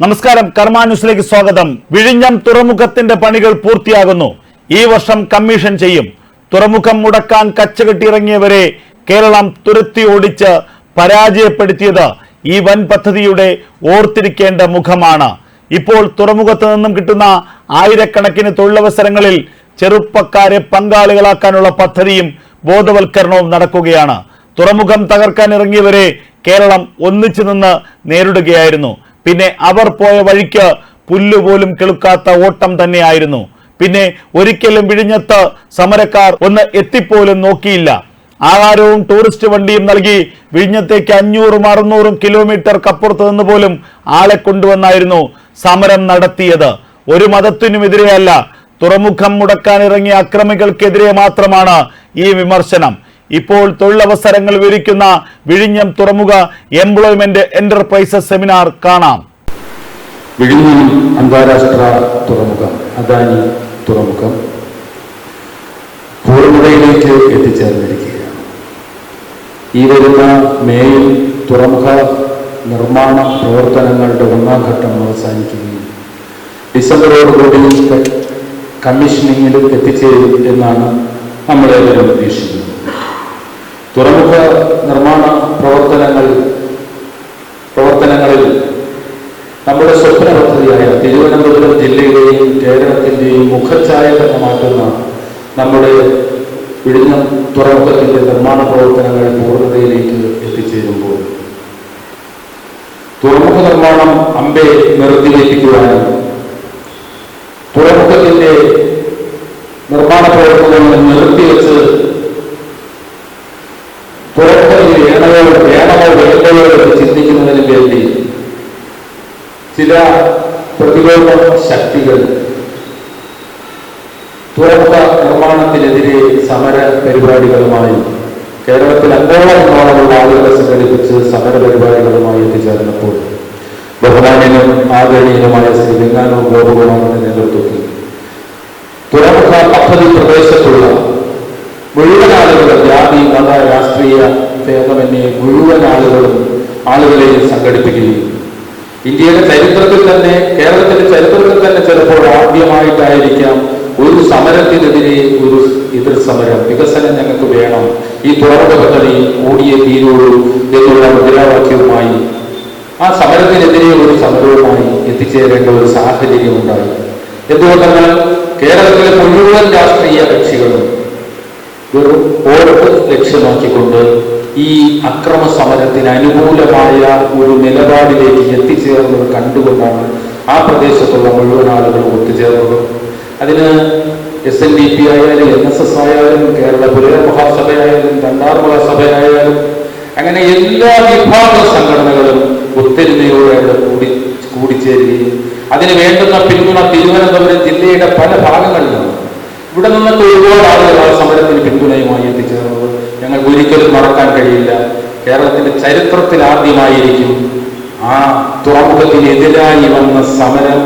നമസ്കാരം. കർമാന്യൂസിലേക്ക് സ്വാഗതം. വിഴിഞ്ഞം തുറമുഖത്തിന്റെ പണികൾ പൂർത്തിയാകുന്നു. ഈ വർഷം കമ്മീഷൻ ചെയ്യും. തുറമുഖം മുടക്കാൻ കച്ചകെട്ടിയിറങ്ങിയവരെ കേരളം തുരത്തി ഓടിച്ച് പരാജയപ്പെടുത്തിയത് ഈ വൻ പദ്ധതിയുടെ ഓർത്തിരിക്കേണ്ട മുഖമാണ്. ഇപ്പോൾ തുറമുഖത്ത് നിന്നും കിട്ടുന്ന ആയിരക്കണക്കിന് തൊഴിലവസരങ്ങളിൽ ചെറുപ്പക്കാരെ പങ്കാളികളാക്കാനുള്ള പദ്ധതിയും ബോധവൽക്കരണവും നടക്കുകയാണ്. തുറമുഖം തകർക്കാൻ ഇറങ്ങിയവരെ കേരളം ഒന്നിച്ചു നിന്ന് നേരിടുകയായിരുന്നു. പിന്നെ അവർ പോയ വഴിക്ക് പുല്ലുപോലും കിളുക്കാത്ത ഓട്ടം തന്നെയായിരുന്നു. പിന്നെ ഒരിക്കലും വിഴിഞ്ഞത്ത് സമരക്കാർ ഒന്ന് എത്തിപ്പോലും നോക്കിയില്ല. ആഹാരവും ടൂറിസ്റ്റ് വണ്ടിയും നൽകി വിഴിഞ്ഞത്തേക്ക് അഞ്ഞൂറും അറുന്നൂറും കിലോമീറ്റർ കപ്പുറത്ത് നിന്ന് പോലും ആളെ കൊണ്ടുവന്നായിരുന്നു സമരം നടത്തിയത്. ഒരു മതത്തിനുമെതിരെയല്ല തുറമുഖം മുടക്കാൻ ഇറങ്ങിയ അക്രമികൾക്കെതിരെ മാത്രമാണ് ഈ വിമർശനം. ഇപ്പോൾ തൊഴിലവസരങ്ങൾ വിവരിക്കുന്ന വിഴിഞ്ഞം തുറമുഖ എംപ്ലോയ്മെന്റ് എന്റർപ്രൈസസ് സെമിനാർ കാണാം. വിഴിഞ്ഞം അന്താരാഷ്ട്ര തുറമുഖം അദാനി തുറമുഖം പൂർണതയിലേക്ക് എത്തിച്ചേർന്നിരിക്കുകയാണ്. ഈ വരുന്ന മേയിൽ തുറമുഖ നിർമ്മാണ പ്രവർത്തനങ്ങളുടെ ഒന്നാം ഘട്ടം അവസാനിക്കുകയും ഡിസംബറോടുകൂടി ക- കമ്മീഷനിങ്ങിൽ എത്തിച്ചേരും എന്നാണ് നമ്മളെല്ലാവരും പ്രതീക്ഷിക്കുന്നത്. തുറമുഖ നിർമ്മാണ പ്രവർത്തനങ്ങൾ പ്രവർത്തനങ്ങളിൽ നമ്മുടെ സ്വപ്ന പദ്ധതിയായ തിരുവനന്തപുരം ജില്ലയുടെയും കേരളത്തിന്റെയും മുഖച്ഛായ തന്നെ മാറ്റുന്ന നമ്മുടെ വിഴിഞ്ഞം തുറമുഖത്തിന്റെ നിർമ്മാണ പ്രവർത്തനങ്ങൾ പൂർണതയിലേക്ക് എത്തിച്ചേരുമ്പോൾ തുറമുഖ നിർമ്മാണം അമ്പെ നിർത്തിവെപ്പിക്കുവാനും തുറമുഖത്തിന്റെ നിർമ്മാണ പ്രവർത്തനങ്ങൾ നിർത്തിവെച്ച് തുറമുഖത്തിൽ വേണമോ വേണമോ വേണ്ടയോ എന്ന് ചിന്തിക്കുന്നതിന് വേണ്ടി ചില പ്രതിരോധ ശക്തികൾ. തുറന്ന നിർമ്മാണത്തിനെതിരെ സമര പരിപാടികളുമായി കേരളത്തിൽ അങ്കോളമെന്നോളമുള്ള ആളുകളെ സംഘടിപ്പിച്ച് സമര പരിപാടികളുമായി എത്തിച്ചേർന്നപ്പോൾ ബഹുമാന്യനും ആദരണീയനുമായ ശ്രീ വെങ്ങാനൂർ ഗോപകുമാറിന്റെ നേതൃത്വത്തിൽ തുറമുഖ പദ്ധതി പ്രദേശത്തുള്ള മുഴുവൻ ആളുകളും ജാതി മത രാഷ്ട്രീയ ഭേദമന്യേ മുഴുവൻ ആളുകളും ആളുകളെയും സംഘടിപ്പിക്കുകയും ഇന്ത്യയുടെ ചരിത്രത്തിൽ തന്നെ കേരളത്തിന്റെ ചരിത്രത്തിൽ തന്നെ ചിലപ്പോൾ ആദ്യമായിട്ടായിരിക്കാം ഒരു സമരത്തിനെതിരെ ഒരു എതിർ സമരം വികസനം ഞങ്ങൾക്ക് വേണം. ഈ തുറമുഖ പദ്ധതി കൂടിയേ എന്നുള്ള മുദ്രാവാക്യവുമായി ആ സമരത്തിനെതിരെ ഒരു സമരവുമായി എത്തിച്ചേരേണ്ട ഒരു സാഹചര്യം ഉണ്ടായി. എന്തുകൊണ്ടെന്നാൽ കേരളത്തിലെ മുഴുവൻ രാഷ്ട്രീയ കക്ഷികളും വെറും വോട്ട് ലക്ഷ്യമാക്കിക്കൊണ്ട് ഈ അക്രമ സമരത്തിന് അനുകൂലമായ ഒരു നിലപാടിലേക്ക് എത്തിച്ചേർന്നത് കണ്ടുകൊണ്ടാണ് ആ പ്രദേശത്തുള്ള മുഴുവൻ ആളുകളും ഒത്തുചേർന്നത്. അതിന് എസ് എൻ ഡി പി ആയാലും എൻ എസ് എസ് ആയാലും കേരള പുരയ മഹാസഭയായാലും രണ്ടാർ മഹാസഭയായാലും അങ്ങനെ എല്ലാ വിഭാഗ സംഘടനകളും ഒത്തൊരുമയോടെ കൂടി കൂടിച്ചേരുകയും അതിന് വേണ്ടുന്ന പിന്തുണ തിരുവനന്തപുരം ജില്ലയുടെ പല ഭാഗങ്ങളിലാണ് ഇവിടെ നിന്നൊക്കെ ഒരുപാട് ആളുകൾ ആ സമരത്തിന് പിന്തുണയുമായി എത്തിച്ചേർന്നത് ഞങ്ങൾക്ക് ഒരിക്കലും മറക്കാൻ കഴിയില്ല. കേരളത്തിന്റെ ചരിത്രത്തിൽ ആദ്യമായിരിക്കും ആ തുറമുഖത്തിനെതിരായി വന്ന സമരം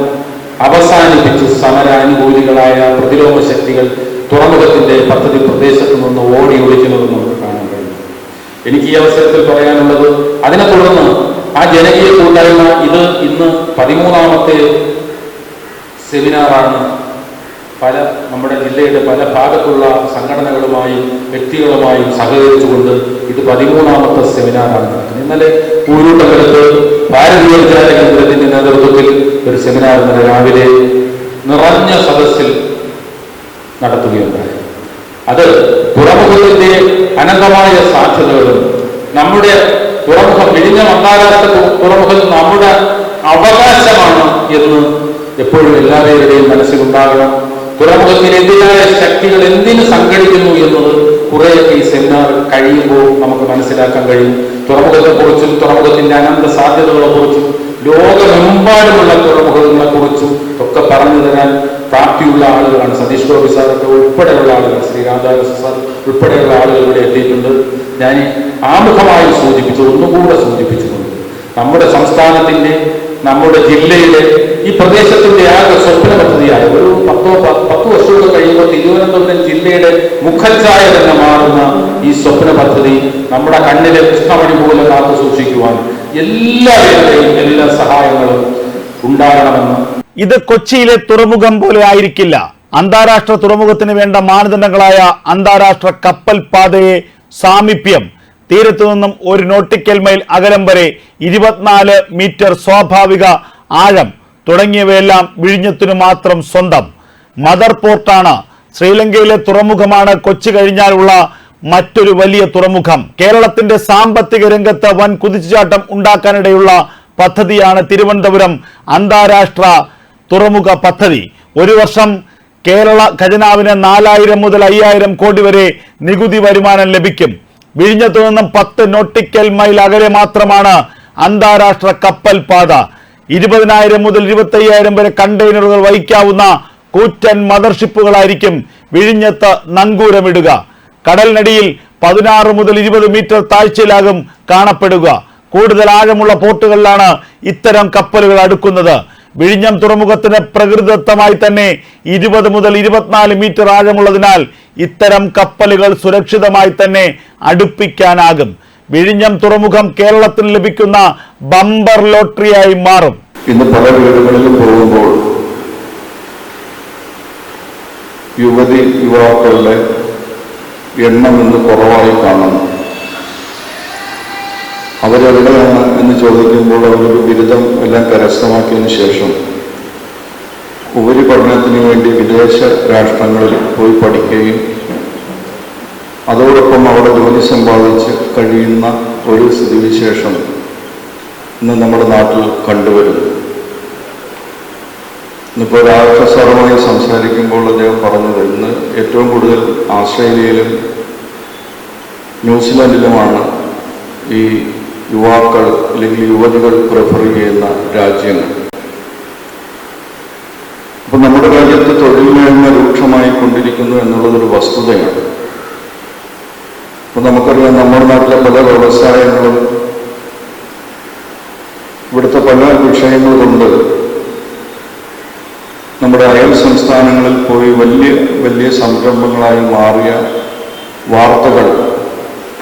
അവസാനിപ്പിച്ച് സമരാനുകൂലികളായ പ്രതിരോധ ശക്തികൾ തുറമുഖത്തിന്റെ പദ്ധതി പ്രദേശത്ത് നിന്ന് ഓടി ഒളിക്കുന്നത് നമുക്ക് കാണാൻ കഴിയും. എനിക്ക് ഈ അവസരത്തിൽ പറയാനുള്ളത് അതിനെ തുടർന്ന് ആ ജനകീയ കൂട്ടായ്മ ഇത് ഇന്ന് പതിമൂന്നാമത്തെ സെമിനാറാണ് പല നമ്മുടെ ജില്ലയുടെ പല ഭാഗത്തുള്ള സംഘടനകളുമായും വ്യക്തികളുമായും സഹകരിച്ചുകൊണ്ട് ഇത് പതിമൂന്നാമത്തെ സെമിനാറാണ് നടക്കുന്നത് ഇന്നലെ ഊരൂട്ടകലത്ത് ഭാരതീയ വിദ്യാലയ കേന്ദ്രത്തിന്റെ നേതൃത്വത്തിൽ ഒരു സെമിനാർ ഇന്നലെ രാവിലെ നിറഞ്ഞ സദസ്സിൽ നടത്തുകയുണ്ടായി. അത് തുറമുഖത്തിന്റെ അനന്തമായ സാധ്യതകളും നമ്മുടെ തുറമുഖം വിഴിഞ്ഞ അന്താരാഷ്ട്ര തുറമുഖം നമ്മുടെ അവകാശമാണ് എന്ന് എപ്പോഴും എല്ലാവരുടെയും മനസ്സിലുണ്ടാകണം. തുറമുഖത്തിനെതിരായ ശക്തികൾ എന്തിനു സംഘടിക്കുന്നു എന്നത് കുറേയൊക്കെ ഈ സെമിനാർ കഴിയുമ്പോൾ നമുക്ക് മനസ്സിലാക്കാൻ കഴിയും. തുറമുഖത്തെക്കുറിച്ചും തുറമുഖത്തിന്റെ അനന്ത സാധ്യതകളെ കുറിച്ചും ലോകമെമ്പാടുമുള്ള തുറമുഖങ്ങളെ കുറിച്ചും ഒക്കെ പറഞ്ഞു തരാൻ പ്രാപ്തിയുള്ള ആളുകളാണ് സതീഷ് ഗോപി സാറൊക്കെ ഉൾപ്പെടെയുള്ള ആളുകൾ. ശ്രീ രാധാകൃഷ്ണ സാർ ഉൾപ്പെടെയുള്ള ആളുകൾ ഇവിടെ എത്തിയിട്ടുണ്ട്. ഞാൻ ആമുഖമായി സൂചിപ്പിച്ചു ഒന്നുകൂടെ സൂചിപ്പിച്ചിട്ടുണ്ട് നമ്മുടെ സംസ്ഥാനത്തിന്റെ നമ്മുടെ ജില്ലയുടെ ഈ പ്രദേശത്തിന്റെ ആകെ സ്വപ്ന പദ്ധതിയാണ് ഒരു പത്തോ പത്ത് വർഷമൊക്കെ കഴിയുമ്പോൾ തിരുവനന്തപുരം ജില്ലയുടെ മുഖച്ഛായ തന്നെ മാറുന്ന ഈ സ്വപ്ന പദ്ധതി നമ്മുടെ കണ്ണിലെ കൃഷ്ണമണി പോലെ കാത്തു സൂക്ഷിക്കുവാൻ എല്ലാവരുടെയും എല്ലാ സഹായങ്ങളും ഉണ്ടാകണമെന്ന്. ഇത് കൊച്ചിയിലെ തുറമുഖം പോലെ ആയിരിക്കില്ല. അന്താരാഷ്ട്ര തുറമുഖത്തിന് വേണ്ട മാനദണ്ഡങ്ങളായ അന്താരാഷ്ട്ര കപ്പൽ പാതയെ സാമീപ്യം. തീരത്തു നിന്നും ഒരു നോട്ടിക്കൽ മൈൽ അകലം വരെ ഇരുപത്തിനാല് മീറ്റർ സ്വാഭാവിക ആഴം. തുടങ്ങിയവയെല്ലാം വിഴിഞ്ഞത്തിനു മാത്രം സ്വന്തം. മദർ പോർട്ടാണ് ശ്രീലങ്കയിലെ തുറമുഖമാണ്. കൊച്ചി കഴിഞ്ഞാലുള്ള മറ്റൊരു വലിയ തുറമുഖം. കേരളത്തിന്റെ സാമ്പത്തിക രംഗത്ത് വൻ കുതിച്ചുചാട്ടം ഉണ്ടാക്കാനിടയുള്ള പദ്ധതിയാണ് തിരുവനന്തപുരം അന്താരാഷ്ട്ര തുറമുഖ പദ്ധതി. ഒരു വർഷം കേരള ഖജനാവിന് നാലായിരം മുതൽ അയ്യായിരം കോടി വരെ നികുതി വരുമാനം ലഭിക്കും. വിഴിഞ്ഞത്തു നിന്നും പത്ത് നോട്ടിക്കൽ മൈൽ അകലെ മാത്രമാണ് അന്താരാഷ്ട്ര കപ്പൽ പാത. ഇരുപതിനായിരം മുതൽ ഇരുപത്തയ്യായിരം വരെ കണ്ടെയ്നറുകൾ വഹിക്കാവുന്ന കൂറ്റൻ മദർഷിപ്പുകളായിരിക്കും വിഴിഞ്ഞത്ത് നങ്കൂരമിടുക. കടലിനടിയിൽ പതിനാറ് മുതൽ ഇരുപത് മീറ്റർ താഴ്ചയിലാകും കാണപ്പെടുക. കൂടുതൽ ആഴമുള്ള പോർട്ടുകളിലാണ് ഇത്തരം കപ്പലുകൾ അടുക്കുന്നത്. വിഴിഞ്ഞം തുറമുഖത്തിന് പ്രകൃതിദത്തമായി തന്നെ ഇരുപത് മുതൽ ഇരുപത്തിനാല് മീറ്റർ ആഴമുള്ളതിനാൽ ഇത്തരം കപ്പലുകൾ സുരക്ഷിതമായി തന്നെ അടുപ്പിക്കാനാകും. വിഴിഞ്ഞം തുറമുഖം കേരളത്തിൽ ലഭിക്കുന്ന ബമ്പർ ലോട്ടറിയായി മാറും. ഇന്ന് പല വീടുകളിലും പോകുമ്പോൾ യുവതി യുവാക്കളുടെ എണ്ണം ഇന്ന് കുറവായി കാണുന്നു അവരെവിടെയാണ് എന്ന് ചോദിക്കുമ്പോൾ അവരൊരു ബിരുദം എല്ലാം കരസ്ഥമാക്കിയതിനു ശേഷം ഉപരിപഠനത്തിന് വേണ്ടി വിദേശ രാഷ്ട്രങ്ങളിൽ പോയി പഠിക്കുകയും അതോടൊപ്പം അവിടെ ജോലി സമ്പാദിച്ച് കഴിയുന്ന ഒരു സ്ഥിതിവിശേഷം ഇന്ന് നമ്മുടെ നാട്ടിൽ കണ്ടുവരുന്നു. ഇന്നിപ്പോൾ രാഷ്ട്ര സാറുമായി സംസാരിക്കുമ്പോൾ അദ്ദേഹം പറഞ്ഞത് ഇന്ന് ഏറ്റവും കൂടുതൽ ആസ്ട്രേലിയയിലും ന്യൂസിലാൻഡിലുമാണ് ഈ യുവാക്കൾ അല്ലെങ്കിൽ യുവതികൾ പ്രിഫർ ചെയ്യുന്ന രാജ്യങ്ങൾ. അപ്പം നമ്മുടെ രാജ്യത്ത് തൊഴിലില്ലായ്മ രൂക്ഷമായി കൊണ്ടിരിക്കുന്നു എന്നുള്ളതൊരു വസ്തുതയാണ്. അപ്പം നമുക്കറിയാം നമ്മുടെ നാട്ടിലെ പല വ്യവസായങ്ങളും ഇവിടുത്തെ പല വിഷയങ്ങൾ കൊണ്ട് നമ്മുടെ അയൽ സംസ്ഥാനങ്ങളിൽ പോയി വലിയ വലിയ സംരംഭങ്ങളായി മാറിയ വാർത്തകൾ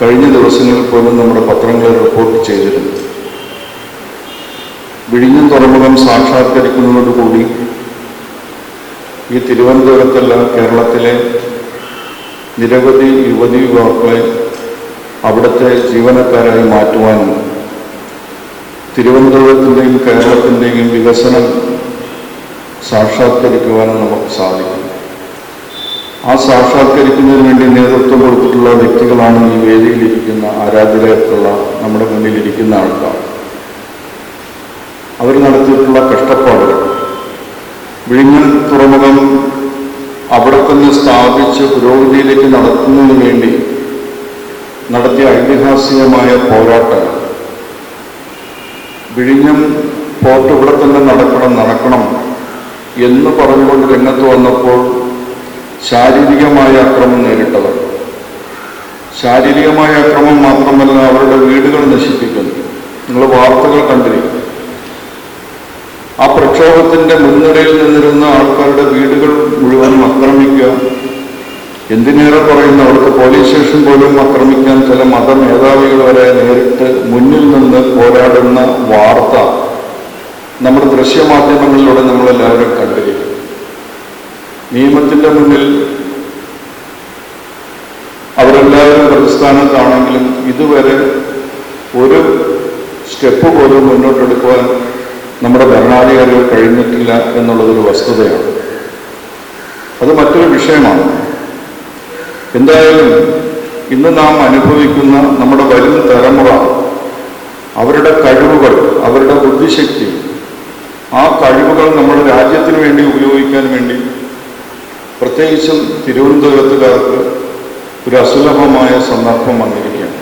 കഴിഞ്ഞ ദിവസങ്ങളിൽ പോലും നമ്മുടെ പത്രങ്ങളിൽ റിപ്പോർട്ട് ചെയ്തിരുന്നു. വിഴിഞ്ഞം തുറമുഖം സാക്ഷാത്കരിക്കുന്നതോടുകൂടി ഈ തിരുവനന്തപുരത്തല്ല കേരളത്തിലെ നിരവധി യുവതി യുവാക്കളെ അവിടുത്തെ ജീവനക്കാരായി മാറ്റുവാനും തിരുവനന്തപുരത്തിന്റെയും കേരളത്തിന്റെയും വികസനം സാക്ഷാത്കരിക്കുവാനും നമുക്ക് സാധിക്കും. ആ സാക്ഷാത്കരിക്കുന്നതിന് വേണ്ടി നേതൃത്വം കൊടുത്തിട്ടുള്ള വ്യക്തികളാണ് ഈ വേദിയിലിരിക്കുന്ന ആരാധകരായിട്ടുള്ള നമ്മുടെ മുന്നിലിരിക്കുന്ന ആൾക്കാർ. അവർ നടത്തിയിട്ടുള്ള കഷ്ടപ്പാടുകൾ. വിഴിഞ്ഞൽ തുറമുഖം അവിടെ തന്നെ സ്ഥാപിച്ച് പുരോഗതിയിലേക്ക് നടത്തുന്നതിന് വേണ്ടി നടത്തിയ ഐതിഹാസികമായ പോരാട്ടം. വിഴിഞ്ഞം പോർട്ട് ഇവിടെ തന്നെ നടക്കണം നടക്കണം എന്ന് പറഞ്ഞുകൊണ്ട് രംഗത്ത് വന്നപ്പോൾ ശാരീരികമായ അക്രമം നേരിട്ടവർ ശാരീരികമായ അക്രമം മാത്രമല്ല അവരുടെ വീടുകൾ നശിപ്പിക്കുന്നു. നിങ്ങൾ വാർത്തകൾ കണ്ടിരിക്കും. ആ പ്രക്ഷോഭത്തിന്റെ മുൻനിരയിൽ നിന്നിരുന്ന ആൾക്കാരുടെ വീടുകൾ മുഴുവനും ആക്രമിക്കുക എന്തിനേറെ പറയുന്നു? അവിടുത്തെ പോലീസ് സ്റ്റേഷൻ പോലും ആക്രമിക്കാൻ ചില മത മേധാവികൾ വരെ നേരിട്ട് മുന്നിൽ നിന്ന് പോരാടുന്ന വാർത്ത നമ്മുടെ ദൃശ്യമാധ്യമങ്ങളിലൂടെ നമ്മളെല്ലാവരും കണ്ടിരിക്കും. നിയമത്തിന്റെ മുന്നിൽ അവരെല്ലാവരും പ്രതിസ്ഥാനത്താണെങ്കിലും ഇതുവരെ ഒരു സ്റ്റെപ്പ് പോലും മുന്നോട്ടെടുക്കുവാൻ നമ്മുടെ ഭരണാധികാരികൾ കഴിഞ്ഞിട്ടില്ല എന്നുള്ളതൊരു വസ്തുതയാണ്. അത് മറ്റൊരു വിഷയമാണ്. എന്തായാലും ഇന്ന് നാം അനുഭവിക്കുന്ന നമ്മുടെ വരും തലമുറ അവരുടെ കഴിവുകൾ അവരുടെ ബുദ്ധിശക്തി ആ കഴിവുകൾ നമ്മുടെ രാജ്യത്തിന് വേണ്ടി ഉപയോഗിക്കാൻ വേണ്ടി പ്രത്യേകിച്ചും തിരുവനന്തപുരത്തുകാർക്ക് ഒരു അസുലഭമായ സന്ദർഭം വന്നിരിക്കുകയാണ്.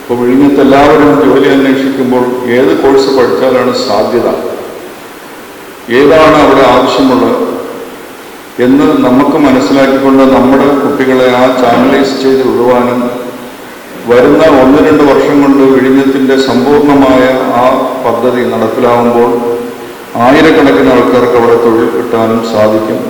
ഇപ്പോൾ വിഴിഞ്ഞത്ത് എല്ലാവരും ജോലി അന്വേഷിക്കുമ്പോൾ ഏത് കോഴ്സ് പഠിച്ചാലാണ് സാധ്യത? ഏതാണ് അവിടെ ആവശ്യമുള്ളത്? എന്ന് നമുക്ക് മനസ്സിലാക്കിക്കൊണ്ട് നമ്മുടെ കുട്ടികളെ ആ ചാനലൈസ് ചെയ്ത് വിടുവാനും വരുന്ന ഒന്ന് രണ്ട് വർഷം കൊണ്ട് വിഴിഞ്ഞത്തിന്റെ സമ്പൂർണമായ ആ പദ്ധതി നടപ്പിലാവുമ്പോൾ ആയിരക്കണക്കിന് ആൾക്കാർക്ക് അവിടെ തൊഴിൽ കിട്ടാനും സാധിക്കും.